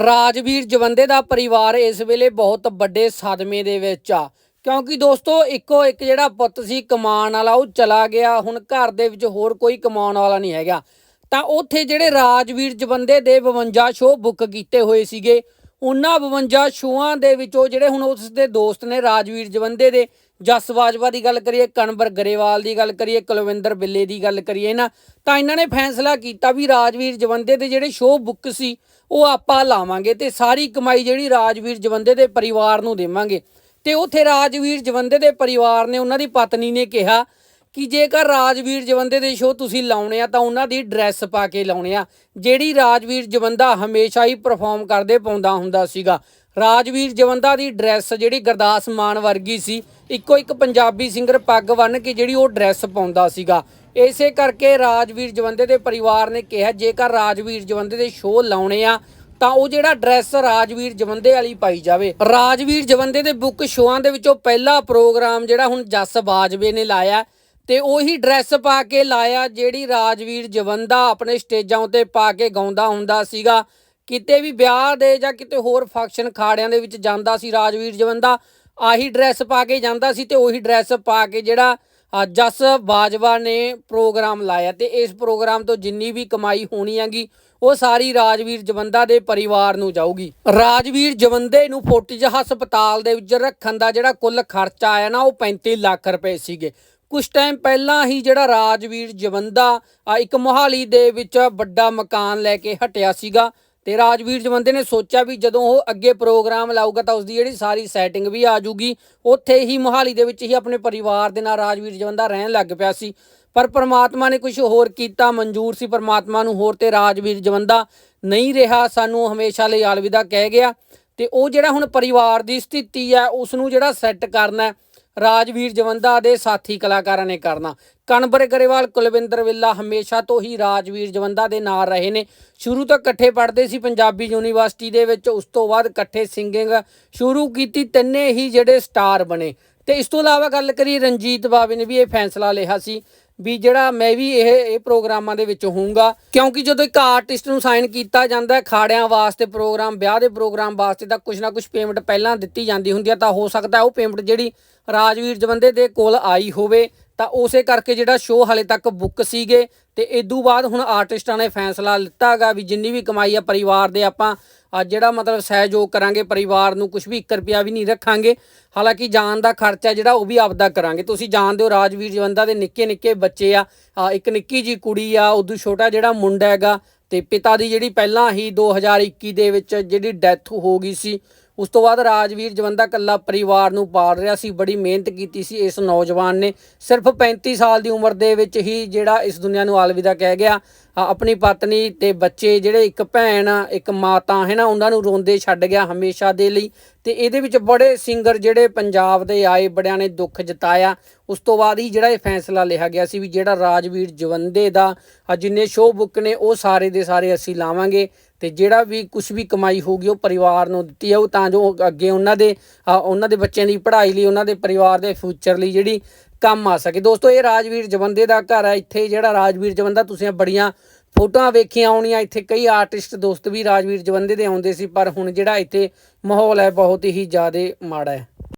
ਰਾਜਵੀਰ ਜਵੰਦੇ ਦਾ ਪਰਿਵਾਰ ਇਸ ਵੇਲੇ ਬਹੁਤ ਵੱਡੇ ਸਦਮੇ ਦੇ ਵਿੱਚ ਆ। ਕਿਉਂਕਿ ਦੋਸਤੋ, ਇੱਕੋ ਇੱਕ ਜਿਹੜਾ ਪੁੱਤ ਸੀ ਕਮਾਉਣ ਵਾਲਾ, ਉਹ ਚਲਾ ਗਿਆ। ਹੁਣ ਘਰ ਦੇ ਵਿੱਚ ਹੋਰ ਕੋਈ ਕਮਾਉਣ ਵਾਲਾ ਨਹੀਂ ਹੈਗਾ। ਤਾਂ ਉੱਥੇ ਜਿਹੜੇ ਰਾਜਵੀਰ ਜਵੰਦੇ ਦੇ 52 ਸ਼ੋਅ ਬੁੱਕ ਕੀਤੇ ਹੋਏ ਸੀਗੇ, ਉਹਨਾਂ 52 ਸ਼ੋਆਂ ਦੇ ਵਿੱਚੋਂ ਜਿਹੜੇ ਹੁਣ ਉਸ ਦੇ ਦੋਸਤ ਨੇ, ਰਾਜਵੀਰ ਜਵੰਦੇ ਦੇ ਜਸ ਬਾਜਵਾ ਦੀ ਗੱਲ ਕਰੀਏ ਕਣਵਰ ਗਰੇਵਾਲ ਦੀ ਗੱਲ ਕਰੀਏ, ਕੁਲਵਿੰਦਰ ਬਿੱਲੇ ਦੀ ਗੱਲ ਕਰੀਏ ਨਾ, ਤਾਂ ਇਹਨਾਂ ਨੇ ਫੈਸਲਾ ਕੀਤਾ ਵੀ ਰਾਜਵੀਰ ਜਵੰਦੇ ਦੇ ਜਿਹੜੇ ਸ਼ੋਅ ਬੁੱਕ ਸੀ, ਉਹ ਆਪਾਂ ਲਾਵਾਂਗੇ ਤੇ ਸਾਰੀ ਕਮਾਈ ਜਿਹੜੀ ਰਾਜਵੀਰ ਜਵੰਦੇ ਦੇ ਪਰਿਵਾਰ ਨੂੰ ਦੇਵਾਂਗੇ। ਤੇ ਉੱਥੇ ਰਾਜਵੀਰ ਜਵੰਦੇ ਦੇ ਪਰਿਵਾਰ ਨੇ ਉਹਨਾਂ ਦੀ ਪਤਨੀ ਨੇ ਕਿਹਾ ਕਿ ਜੇਕਰ ਰਾਜਵੀਰ ਜਵੰਦੇ ਦੇ ਸ਼ੋਅ ਤੁਸੀਂ ਲਾਉਣੇ ਆ, ਤਾਂ ਉਹਨਾਂ ਦੀ ਡਰੈਸ ਪਾ ਕੇ ਲਾਉਣੇ ਆ, ਜਿਹੜੀ ਰਾਜਵੀਰ ਜਵੰਦਾ ਹਮੇਸ਼ਾ ਹੀ ਪਰਫਾਰਮ ਕਰਦੇ ਪਾਉਂਦਾ ਹੁੰਦਾ ਸੀਗਾ। ਰਾਜਵੀਰ ਜਵੰਦਾ ਦੀ ਡਰੈਸ ਜਿਹੜੀ ਗੁਰਦਾਸ ਮਾਨ ਵਰਗੀ ਸੀ, ਇੱਕੋ ਇੱਕ ਪੰਜਾਬੀ ਸਿੰਗਰ ਪੱਗ ਬੰਨ੍ਹ ਕੇ ਜਿਹੜੀ ਉਹ ਡਰੈਸ ਪਾਉਂਦਾ ਸੀਗਾ। ਇਸੇ ਕਰਕੇ ਰਾਜਵੀਰ ਜਵੰਦੇ ਦੇ ਪਰਿਵਾਰ ਨੇ ਕਿਹਾ, ਜੇਕਰ ਰਾਜਵੀਰ ਜਵੰਦੇ ਦੇ ਸ਼ੋਅ ਲਾਉਣੇ ਆ, ਤਾਂ ਉਹ ਜਿਹੜਾ ਡਰੈਸ ਰਾਜਵੀਰ ਜਵੰਦੇ ਵਾਲੀ ਪਾਈ ਜਾਵੇ। ਰਾਜਵੀਰ ਜਵੰਦੇ ਦੇ ਬੁੱਕ ਸ਼ੋਆਂ ਦੇ ਵਿੱਚੋਂ ਪਹਿਲਾ ਪ੍ਰੋਗਰਾਮ ਜਿਹੜਾ ਹੁਣ ਜੱਸ ਬਾਜਵੇ ਨੇ ਲਾਇਆ, ਤੇ ਉਹੀ ਡਰੈਸ ਪਾ ਕੇ ਲਾਇਆ, ਜਿਹੜੀ ਰਾਜਵੀਰ ਜਵੰਦਾ ਆਪਣੇ ਸਟੇਜਾਂ ਉੱਤੇ ਪਾ ਕੇ ਗਾਉਂਦਾ ਹੁੰਦਾ ਸੀਗਾ। ਕਿਤੇ ਵੀ ਵਿਆਹ ਦੇ ਜਾਂ ਕਿਤੇ ਹੋਰ ਫੰਕਸ਼ਨ ਖਾੜਿਆਂ ਦੇ ਵਿੱਚ ਜਾਂਦਾ ਸੀ ਰਾਜਵੀਰ ਜਵੰਦਾ, ਆਹੀ ਡਰੈਸ ਪਾ ਕੇ ਜਾਂਦਾ ਸੀ ਤੇ ਉਹੀ ਡਰੈਸ ਪਾ ਕੇ ਜਿਹੜਾ ਜਸ ਬਾਜਵਾ ਨੇ ਪ੍ਰੋਗਰਾਮ ਲਾਇਆ ਤੇ ਇਸ ਪ੍ਰੋਗਰਾਮ ਤੋਂ ਜਿੰਨੀ ਵੀ ਕਮਾਈ ਹੋਣੀ ਹੈਗੀ, ਉਹ ਸਾਰੀ ਰਾਜਵੀਰ ਜਵੰਦਾ ਦੇ ਪਰਿਵਾਰ ਨੂੰ ਜਾਊਗੀ। ਰਾਜਵੀਰ ਜਵੰਦੇ ਨੂੰ ਫੋਟਿਜ ਹਸਪਤਾਲ ਦੇ ਵਿੱਚ ਰੱਖਣ ਦਾ ਜਿਹੜਾ ਕੁੱਲ ਖਰਚਾ ਆਇਆ ਨਾ, ਉਹ 35 ਲੱਖ ਰੁਪਏ ਸੀਗੇ। ਕੁਝ ਟਾਈਮ ਪਹਿਲਾਂ ਹੀ ਜਿਹੜਾ ਰਾਜਵੀਰ ਜਵੰਦਾ ਇੱਕ ਮੋਹਾਲੀ ਦੇ ਵਿੱਚ ਵੱਡਾ ਮਕਾਨ ਲੈ ਕੇ ਹਟਿਆ ਸੀਗਾ ਤੇ ਰਾਜਵੀਰ ਜਵੰਦੇ ਨੇ ਸੋਚਿਆ ਵੀ ਜਦੋਂ ਉਹ ਅੱਗੇ ਪ੍ਰੋਗਰਾਮ ਲਾਊਗਾ ਤਾਂ ਉਸਦੀ ਜਿਹੜੀ ਸਾਰੀ ਸੈਟਿੰਗ ਵੀ ਆ ਜੂਗੀ ਉੱਥੇ ਹੀ ਮੋਹਾਲੀ ਦੇ ਵਿੱਚ ਹੀ ਆਪਣੇ ਪਰਿਵਾਰ ਦੇ ਨਾਲ ਰਾਜਵੀਰ ਜਵੰਦਾ ਰਹਿਣ ਲੱਗ ਪਿਆ ਸੀ। ਪਰ ਪ੍ਰਮਾਤਮਾ ਨੇ ਕੁਝ ਹੋਰ ਕੀਤਾ, ਮਨਜ਼ੂਰ ਸੀ ਪ੍ਰਮਾਤਮਾ ਨੂੰ, ਹੋਰ ਤੇ ਰਾਜਵੀਰ ਜਵੰਦਾ ਨਹੀਂ ਰਿਹਾ, ਸਾਨੂੰ ਹਮੇਸ਼ਾ ਲਈ ਅਲਵਿਦਾ ਕਹਿ ਗਿਆ। ਤੇ ਉਹ ਜਿਹੜਾ ਹੁਣ ਪਰਿਵਾਰ ਦੀ ਸਥਿਤੀ ਹੈ ਉਸ ਨੂੰ ਜਿਹੜਾ ਸੈੱਟ ਕਰਨਾ ਰਾਜਵੀਰ ਜਵੰਦਾ ਦੇ ਸਾਥੀ ਕਲਾਕਾਰਾਂ ਨੇ ਕਰਨਾ। ਕਣਬਰ ਗਰੇਵਾਲ, ਕੁਲਵਿੰਦਰ ਵਿੱਲਾ ਹਮੇਸ਼ਾ ਤੋਂ ਹੀ ਰਾਜਵੀਰ ਜਵੰਦਾ ਦੇ ਨਾਲ ਰਹੇ ਨੇ। ਸ਼ੁਰੂ ਤੋਂ ਇਕੱਠੇ ਪੜ੍ਹਦੇ ਸੀ ਪੰਜਾਬੀ ਯੂਨੀਵਰਸਿਟੀ ਦੇ ਵਿੱਚ, ਉਸ ਤੋਂ ਬਾਅਦ ਇਕੱਠੇ ਸਿੰਗਿੰਗ ਸ਼ੁਰੂ ਕੀਤੀ, ਤਿੰਨੇ ਹੀ ਜਿਹੜੇ ਸਟਾਰ ਬਣੇ। ਤੇ ਇਸ ਤੋਂ ਇਲਾਵਾ ਗੱਲ ਕਰੀਏ ਰਣਜੀਤ ਬਾਵੇ ਨੇ ਵੀ ਇਹ ਫੈਸਲਾ ਲਿਆ ਸੀ। ਵੀ ਜਿਹੜਾ ਮੈਂ ਵੀ ਇਹ ਇਹ ਪ੍ਰੋਗਰਾਮਾਂ ਦੇ ਵਿੱਚ ਹੋਊਂਗਾ। ਕਿਉਂਕਿ ਜਦੋਂ ਇੱਕ ਆਰਟਿਸਟ ਨੂੰ ਸਾਈਨ ਕੀਤਾ ਜਾਂਦਾ ਖਾੜਿਆਂ ਵਾਸਤੇ ਪ੍ਰੋਗਰਾਮ, ਵਿਆਹ ਦੇ ਪ੍ਰੋਗਰਾਮ ਵਾਸਤੇ ਤਾਂ ਕੁਝ ਨਾ ਕੁਝ ਪੇਮੈਂਟ ਪਹਿਲਾਂ ਦਿੱਤੀ ਜਾਂਦੀ ਹੁੰਦੀ ਹੈ ਤਾਂ ਹੋ ਸਕਦਾ ਉਹ ਪੇਮੈਂਟ ਜਿਹੜੀ ਰਾਜਵੀਰ ਜਵੰਦੇ ਦੇ ਕੋਲ ਆਈ ਹੋਵੇ। ਤਾਂ ਉਸੇ ਕਰਕੇ ਜਿਹੜਾ ਸ਼ੋਅ ਹਲੇ ਤੱਕ ਬੁੱਕ ਸੀਗੇ ਤੇ ਇਦੋਂ ਬਾਅਦ ਹੁਣ ਆਰਟਿਸਟਾਂ ਨੇ ਫੈਸਲਾ ਲਿੱਤਾਗਾ ਵੀ ਜਿੰਨੀ ਵੀ ਕਮਾਈ ਆ ਪਰਿਵਾਰ ਦੇ ਆਪਾਂ ਜਿਹੜਾ ਮਤਲਬ ਸਹਿਯੋਗ ਕਰਾਂਗੇ ਪਰਿਵਾਰ ਨੂੰ ਕੁਝ ਵੀ 1 ਰੁਪਿਆ ਵੀ ਨਹੀਂ ਰੱਖਾਂਗੇ। ਹਾਲਾਂਕਿ ਜਾਨ ਦਾ ਖਰਚਾ ਜਿਹੜਾ ਉਹ ਵੀ ਆਪਦਾ ਕਰਾਂਗੇ। ਤੁਸੀਂ ਜਾਣਦੇ ਹੋ ਰਾਜਵੀਰ ਜਵੰਦਾ ਦੇ ਨਿੱਕੇ ਨਿੱਕੇ ਬੱਚੇ ਆ ਆ ਇੱਕ ਨਿੱਕੀ ਜੀ ਕੁੜੀ ਆ ਉਦੋਂ ਛੋਟਾ ਜਿਹੜਾ ਮੁੰਡਾ ਹੈਗਾ ਤੇ ਪਿਤਾ ਦੀ ਜਿਹੜੀ ਪਹਿਲਾਂ ਹੀ 2021 ਦੇ ਵਿੱਚ ਜਿਹੜੀ ਡੈਥ ਹੋ ਗਈ ਸੀ ਉਸ ਤੋਂ ਬਾਅਦ ਰਾਜਵੀਰ ਜਵੰਦਾ ਕੱਲਾ ਪਰਿਵਾਰ ਨੂੰ ਪਾਲ ਰਿਹਾ ਸੀ, ਬੜੀ ਮਿਹਨਤ ਕੀਤੀ ਸੀ ਇਸ ਨੌਜਵਾਨ ਨੇ। ਸਿਰਫ 35 ਸਾਲ ਦੀ ਉਮਰ ਦੇ ਵਿੱਚ ਹੀ ਜਿਹੜਾ ਇਸ ਦੁਨੀਆ ਨੂੰ ਅਲਵਿਦਾ ਕਹਿ ਗਿਆ। ਆਪਣੀ ਪਤਨੀ ਤੇ ਬੱਚੇ ਜਿਹੜੇ ਇੱਕ ਭੈਣ, ਇੱਕ ਮਾਤਾ, ਹੈ ਨਾ, ਉਹਨਾਂ ਨੂੰ ਰੋਂਦੇ ਛੱਡ ਗਿਆ ਹਮੇਸ਼ਾ ਦੇ ਲਈ। ਤੇ ਇਹਦੇ ਵਿੱਚ ਬੜੇ ਸਿੰਗਰ ਜਿਹੜੇ ਪੰਜਾਬ ਦੇ ਆਏ, ਬੜਿਆਂ ਨੇ ਦੁੱਖ ਜਤਾਇਆ। ਉਸ ਤੋਂ ਬਾਅਦ ਹੀ ਜਿਹੜਾ ਇਹ ਫੈਸਲਾ ਲਿਆ ਗਿਆ ਸੀ ਵੀ ਜਿਹੜਾ ਰਾਜਵੀਰ ਜਵੰਦੇ ਦਾ ਜਿੰਨੇ ਸ਼ੋਅ ਬੁੱਕ ਨੇ, ਉਹ ਸਾਰੇ ਦੇ ਸਾਰੇ ਅਸੀਂ ਲਾਵਾਂਗੇ। ਤੇ ਜਿਹੜਾ ਵੀ ਕੁਝ ਵੀ ਕਮਾਈ ਹੋਊਗੀ ਉਹ ਪਰਿਵਾਰ ਨੂੰ ਦਿੱਤੀ ਜਾਊ, ਤਾਂ ਜੋ ਅੱਗੇ ਉਹਨਾਂ ਦੇ ਉਹਨਾਂ ਦੇ ਬੱਚਿਆਂ ਦੀ ਪੜ੍ਹਾਈ ਲਈ, ਉਹਨਾਂ ਦੇ ਪਰਿਵਾਰ ਦੇ ਫਿਊਚਰ ਲਈ ਜਿਹੜੀ ਕੰਮ ਆ ਸਕੇ। ਦੋਸਤੋ, ਇਹ ਰਾਜਵੀਰ ਜਵੰਦੇ ਦਾ ਘਰ ਹੈ ਇੱਥੇ ਜਿਹੜਾ ਰਾਜਵੀਰ ਜਵੰਦਾ, ਤੁਸੀਂ ਬੜੀਆਂ ਫੋਟੋਆਂ ਵੇਖੀਆਂ ਆਉਣੀਆਂ ਇੱਥੇ ਕਈ ਆਰਟਿਸਟ ਦੋਸਤ ਵੀ ਰਾਜਵੀਰ ਜਵੰਦੇ ਦੇ ਆਉਂਦੇ ਸੀ, ਪਰ ਹੁਣ ਜਿਹੜਾ ਇੱਥੇ ਮਾਹੌਲ ਹੈ, ਬਹੁਤ ਹੀ ਜ਼ਿਆਦਾ ਮਾੜਾ ਹੈ।